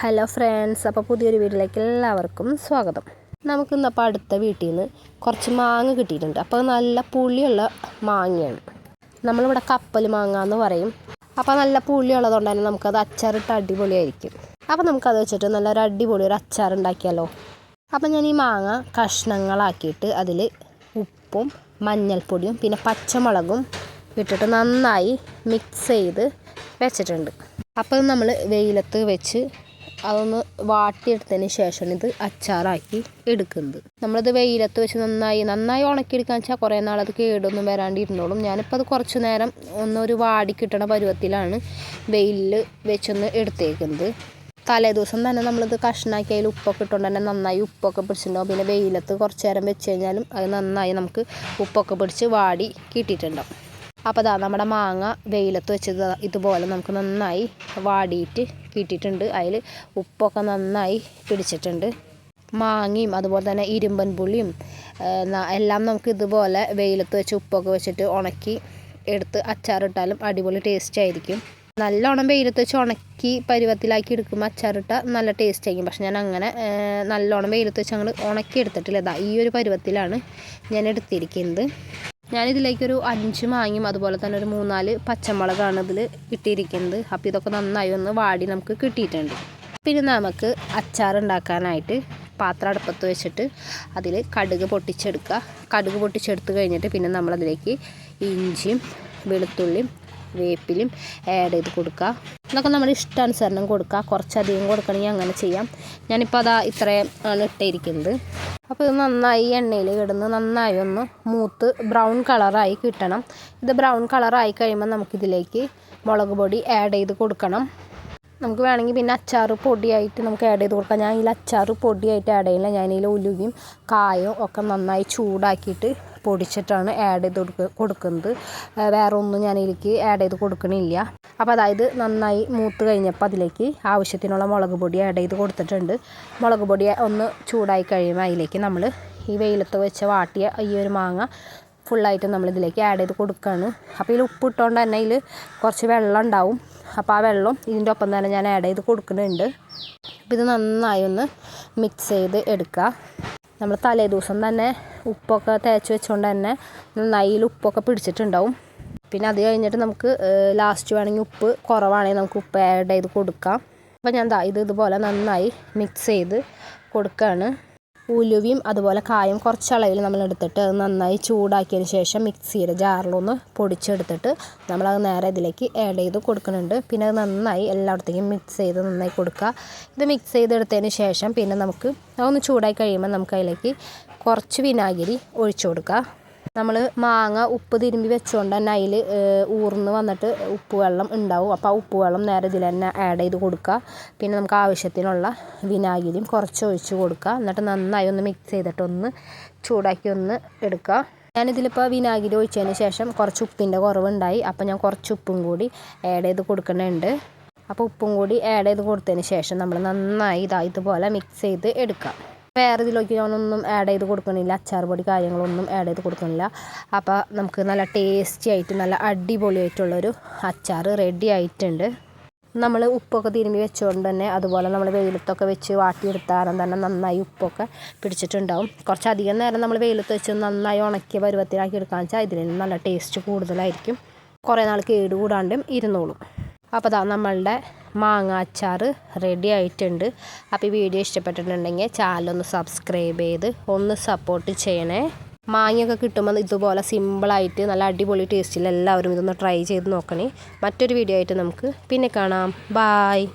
Hello friends അപ്പോൾ പുതിയൊരു വീട്ടിലേക്ക് എല്ലാവർക്കും സ്വാഗതം. നമുക്കിന്ന് അപ്പോൾ അടുത്ത വീട്ടിൽ നിന്ന് കുറച്ച് മാങ്ങ കിട്ടിയിട്ടുണ്ട്. അപ്പോൾ നല്ല പുളിയുള്ള മാങ്ങയാണ്. നമ്മളിവിടെ കപ്പൽ മാങ്ങ എന്ന് പറയും. അപ്പോൾ നല്ല പുളിയുള്ളതുകൊണ്ട് തന്നെ നമുക്കത് അച്ചാറിട്ട് അടിപൊളിയായിരിക്കും. അപ്പോൾ നമുക്കത് വെച്ചിട്ട് നല്ലൊരു അടിപൊളി ഒരു അച്ചാർ ഉണ്ടാക്കിയാലോ. അപ്പോൾ ഞാൻ ഈ മാങ്ങ കഷ്ണങ്ങളാക്കിയിട്ട് അതിൽ ഉപ്പും മഞ്ഞൾപ്പൊടിയും പിന്നെ പച്ചമുളകും ഇട്ടിട്ട് നന്നായി മിക്സ് ചെയ്ത് വെച്ചിട്ടുണ്ട്. അപ്പോൾ നമ്മൾ വെയിലത്ത് വെച്ച് അതൊന്ന് വാട്ടിയെടുത്തതിന് ശേഷം ഇത് അച്ചാറാക്കി എടുക്കുന്നത്. നമ്മളിത് വെയിലത്ത് വെച്ച് നന്നായി നന്നായി ഉണക്കി എടുക്കാന്ന് വെച്ചാൽ കുറേ നാളത് കേടൊന്നും വരാണ്ടിരുന്നോളും. ഞാനിപ്പോൾ അത് കുറച്ച് നേരം ഒന്നൊരു വാടി കിട്ടണ പരുവത്തിലാണ് വെയിലിൽ വെച്ചൊന്ന് എടുത്തേക്കുന്നത്. തലേ ദിവസം തന്നെ നമ്മളിത് കഷ്ണാക്കി അതിൽ ഉപ്പൊക്കെ ഇട്ടുകൊണ്ട് തന്നെ നന്നായി ഉപ്പൊക്കെ പിടിച്ചിട്ടുണ്ടാവും. പിന്നെ വെയിലത്ത് കുറച്ച് നേരം വെച്ച് കഴിഞ്ഞാലും അത് നന്നായി നമുക്ക് ഉപ്പൊക്കെ പിടിച്ച് വാടി കിട്ടിയിട്ടുണ്ടാവും. അപ്പോൾ അതാ നമ്മുടെ മാങ്ങ വെയിലത്ത് വെച്ചത് ഇതുപോലെ നമുക്ക് നന്നായി വാടിയിട്ട് കിട്ടിയിട്ടുണ്ട്. അതിൽ ഉപ്പൊക്കെ നന്നായി പിടിച്ചിട്ടുണ്ട്. മാങ്ങയും അതുപോലെ തന്നെ ഇരുമ്പൻ പുളിയും എല്ലാം നമുക്ക് ഇതുപോലെ വെയിലത്ത് വെച്ച് ഉപ്പൊക്കെ വെച്ചിട്ട് ഉണക്കി എടുത്ത് അച്ചാറിട്ടാലും അടിപൊളി ടേസ്റ്റ് ആയിരിക്കും. നല്ലോണം വെയിലത്ത് വെച്ച് ഉണക്കി പരുവത്തിലാക്കി എടുക്കുമ്പോൾ അച്ചാറിട്ടാൽ നല്ല ടേസ്റ്റ് ആയിരിക്കും. പക്ഷെ ഞാൻ അങ്ങനെ നല്ലോണം വെയിലത്ത് വെച്ച് അങ്ങോട്ട് ഉണക്കി എടുത്തിട്ടില്ല. ഈ ഒരു പരുവത്തിലാണ് ഞാൻ എടുത്തിരിക്കുന്നത്. ഞാനിതിലേക്കൊരു അഞ്ച് മാങ്ങയും അതുപോലെ തന്നെ ഒരു മൂന്നാൽ പച്ചമുളകാണ് ഇതിൽ ഇട്ടിരിക്കുന്നത്. അപ്പോൾ ഇതൊക്കെ നന്നായി ഒന്ന് വാടി നമുക്ക് കിട്ടിയിട്ടുണ്ട്. പിന്നെ നമുക്ക് അച്ചാർ ഉണ്ടാക്കാനായിട്ട് പാത്രം അടുപ്പത്ത് വെച്ചിട്ട് അതിൽ കടുക് പൊട്ടിച്ചെടുക്കുക. കടുക് പൊട്ടിച്ചെടുത്ത് കഴിഞ്ഞിട്ട് പിന്നെ നമ്മളതിലേക്ക് ഇഞ്ചിയും വെളുത്തുള്ളിയും വേപ്പിലും ആഡ് ചെയ്ത് കൊടുക്കുക. ഇതൊക്കെ നമ്മുടെ ഇഷ്ടാനുസരണം കൊടുക്കുക. കുറച്ചധികം കൊടുക്കണമെങ്കിൽ അങ്ങനെ ചെയ്യാം. ഞാനിപ്പോൾ അതാ ഇത്രയും ആണ് ഇട്ടിരിക്കുന്നത്. അപ്പോൾ ഇത് നന്നായി എണ്ണയിൽ കിടന്ന് നന്നായി ഒന്ന് മൂത്ത് ബ്രൗൺ കളറായി കിട്ടണം. ഇത് ബ്രൗൺ കളറായി കഴിയുമ്പോൾ നമുക്കിതിലേക്ക് മുളക് പൊടി ആഡ് ചെയ്ത് കൊടുക്കണം. നമുക്ക് വേണമെങ്കിൽ പിന്നെ അച്ചാർ പൊടിയായിട്ട് നമുക്ക് ആഡ് ചെയ്ത് കൊടുക്കാം. ഞാൻ ഇതിൽ അച്ചാർ പൊടിയായിട്ട് ആഡ് ചെയ്യില്ല ഞാൻ ഉലുകയും കായും ഒക്കെ നന്നായി ചൂടാക്കിയിട്ട് പൊടിച്ചിട്ടാണ് ആഡ് ചെയ്ത് കൊടുക്കുക കൊടുക്കുന്നത്. വേറെ ഒന്നും ഞാൻ ഇതിലേക്ക് ആഡ് ചെയ്ത് കൊടുക്കണില്ല. അപ്പോൾ അതായത് നന്നായി മൂത്ത് കഴിഞ്ഞപ്പോൾ അതിലേക്ക് ആവശ്യത്തിനുള്ള മുളക് പൊടി ആഡ് ചെയ്ത് കൊടുത്തിട്ടുണ്ട്. മുളക് പൊടി ഒന്ന് ചൂടായി കഴിയുമ്പോൾ അതിലേക്ക് നമ്മൾ ഈ വെയിലത്ത് വെച്ച് വാട്ടിയ ഈ ഒരു മാങ്ങ ഫുള്ളായിട്ട് നമ്മളിതിലേക്ക് ആഡ് ചെയ്ത് കൊടുക്കുകയാണ് അപ്പോൾ ഇതിൽ ഉപ്പ് ഇട്ടുകൊണ്ട് തന്നെ ഇതിൽ കുറച്ച് വെള്ളം ഉണ്ടാവും. അപ്പോൾ ആ വെള്ളം ഇതിന്റെ ഒപ്പം തന്നെ ഞാൻ ആഡ് ചെയ്ത് കൊടുക്കുന്നുണ്ട്. അപ്പോൾ ഇത് നന്നായി ഒന്ന് മിക്സ് ചെയ്ത് എടുക്കുക നമ്മൾ തലേ ദിവസം തന്നെ ഉപ്പൊക്കെ തേച്ച് വെച്ചുകൊണ്ട് തന്നെ നന്നായി ഉപ്പൊക്കെ പിടിച്ചിട്ടുണ്ടാവും. പിന്നെ അത് കഴിഞ്ഞിട്ട് നമുക്ക് ലാസ്റ്റ് വേണമെങ്കിൽ ഉപ്പ് കുറവാണെങ്കിൽ നമുക്ക് ഉപ്പ് ആഡ് ചെയ്ത് കൊടുക്കാം. അപ്പോൾ ഞാൻ ഇത് ഇതുപോലെ നന്നായി മിക്സ് ചെയ്ത് കൊടുക്കുകയാണ് ഉലുവയും അതുപോലെ കായും കുറച്ചളവിൽ നമ്മൾ എടുത്തിട്ട് അത് നന്നായി ചൂടാക്കിയതിന് ശേഷം മിക്സിയുടെ ജാറിലൊന്ന് പൊടിച്ചെടുത്തിട്ട് നമ്മളത് നേരെ ഇതിലേക്ക് ആഡ് ചെയ്ത് കൊടുക്കുന്നുണ്ട്. പിന്നെ അത് നന്നായി എല്ലായിടത്തേക്കും മിക്സ് ചെയ്ത് നന്നായി കൊടുക്കുക. ഇത് മിക്സ് ചെയ്തെടുത്തതിന് ശേഷം പിന്നെ നമുക്ക് അതൊന്ന് ചൂടായി കഴിയുമ്പോൾ നമുക്ക് അതിലേക്ക് കുറച്ച് വിനാഗിരി ഒഴിച്ചു കൊടുക്കുക. നമ്മൾ മാങ്ങ ഉപ്പ് തിരുമ്പി വെച്ചുകൊണ്ട് തന്നെ അതിൽ ഊർന്ന് വന്നിട്ട് ഉപ്പ് വെള്ളം ഉണ്ടാവും. അപ്പോൾ ആ ഉപ്പ് വെള്ളം നേരെ ഇതിൽ തന്നെ ആഡ് ചെയ്ത് കൊടുക്കുക പിന്നെ നമുക്ക് ആവശ്യത്തിനുള്ള വിനാഗിരിയും കുറച്ച് ഒഴിച്ച് കൊടുക്കുക എന്നിട്ട് നന്നായി ഒന്ന് മിക്സ് ചെയ്തിട്ട് ഒന്ന് ചൂടാക്കി ഒന്ന് എടുക്കുക ഞാനിതിലിപ്പോൾ വിനാഗിരി ഒഴിച്ചതിന് ശേഷം കുറച്ച് ഉപ്പിന്റെ കുറവുണ്ടായി. അപ്പോൾ ഞാൻ കുറച്ച് ഉപ്പും കൂടി ആഡ് ചെയ്ത് കൊടുക്കുന്നുണ്ട്. അപ്പോൾ ഉപ്പും കൂടി ആഡ് ചെയ്ത് കൊടുത്തതിന് ശേഷം നമ്മൾ നന്നായി ഇതാ ഇതുപോലെ മിക്സ് ചെയ്ത് എടുക്കാം. വേറെ ഇതിലേക്ക് ഞാനൊന്നും ആഡ് ചെയ്ത് കൊടുക്കണില്ല. അച്ചാർ പൊടി കാര്യങ്ങളൊന്നും ആഡ് ചെയ്ത് കൊടുക്കണില്ല. അപ്പോൾ നമുക്ക് നല്ല ടേസ്റ്റി ആയിട്ട് നല്ല അടിപൊളിയായിട്ടുള്ളൊരു അച്ചാർ റെഡി ആയിട്ടുണ്ട്. നമ്മൾ ഉപ്പൊക്കെ തിരുമ്പി വെച്ചുകൊണ്ട് തന്നെ അതുപോലെ നമ്മൾ വെയിലത്തൊക്കെ വെച്ച് വാട്ടിയെടുത്താലും തന്നെ നന്നായി ഉപ്പൊക്കെ പിടിച്ചിട്ടുണ്ടാവും. കുറച്ചധികം നേരം നമ്മൾ വെയിലത്ത് വെച്ച് നന്നായി ഉണക്കിയ പരുവത്തിലാക്കി എടുക്കാമെന്ന് വെച്ചാൽ ഇതിൽ നല്ല ടേസ്റ്റ് കൂടുതലായിരിക്കും. കുറേ നാൾ കേടുകൂടാണ്ടും ഇരുന്നോളും. അപ്പോൾ അതാ നമ്മളുടെ മാങ്ങ അച്ചാർ റെഡി ആയിട്ടുണ്ട്. അപ്പോൾ ഈ വീഡിയോ ഇഷ്ടപ്പെട്ടിട്ടുണ്ടെങ്കിൽ ചാനലൊന്ന് സബ്സ്ക്രൈബ് ചെയ്ത് ഒന്ന് സപ്പോർട്ട് ചെയ്യണേ. മാങ്ങയൊക്കെ കിട്ടുമ്പോൾ ഇതുപോലെ സിമ്പിളായിട്ട് നല്ല അടിപൊളി ടേസ്റ്റിൽ എല്ലാവരും ഇതൊന്ന് ട്രൈ ചെയ്ത് നോക്കണേ. മറ്റൊരു വീഡിയോ ആയിട്ട് നമുക്ക് പിന്നെ കാണാം. ബായ്